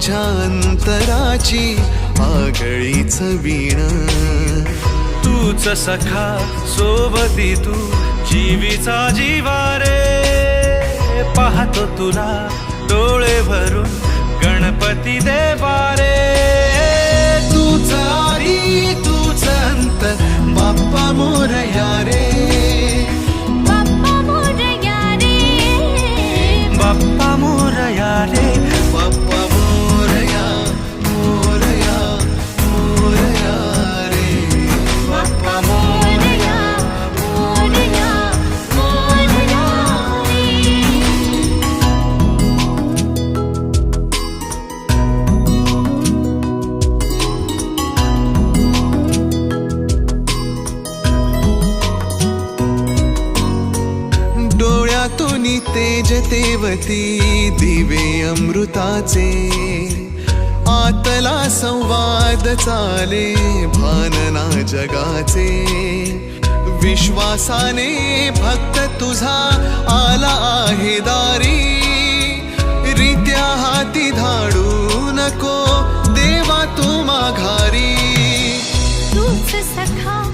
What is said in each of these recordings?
माझ्या अंतराची आगळीच वीण. तूच सखा सोबती तू जीवीचा जीवारे पाहतो तुला डोळे भरून गणपती देवारे तेज दिवे अमृताचे. आतला संवाद चाले भानना जगाचे. विश्वासाने भक्त तुझा आला आहे दारी. रित्या हाती धाडू नको देवा तू माघारी. तूच सखा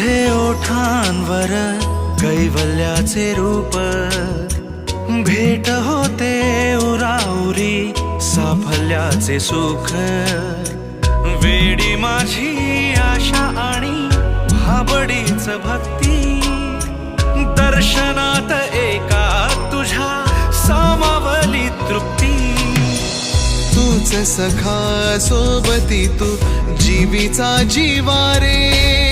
तुझे ओठांवर कैवल्याचे रूप भेट होते उराउरी साफल्याचे सुख. वेडी माझी आशा आणि भाबडीच भक्ती दर्शनात एका तुझ्या सामावली तृप्ती. तूच सखा सोबती तू जीवीचा जीवा रे.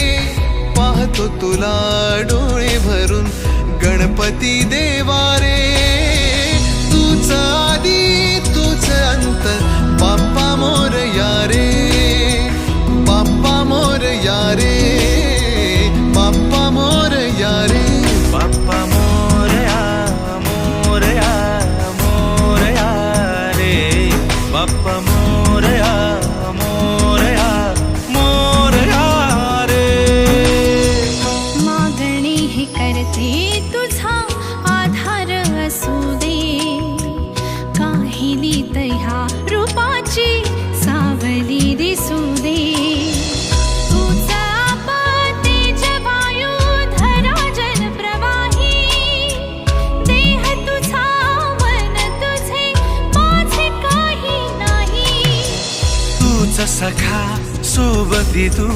पाहतो तुला डोळे भरून गणपती देवा रे तूच आधी तूच अंत बाप्पा मोरया रे तुझे रूपाची सावली दिसू तूच सखा सोबती तू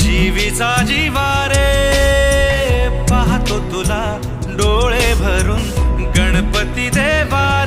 जीवीचा जीवारे पाहतो तुला डोळे भरून गणपती देवा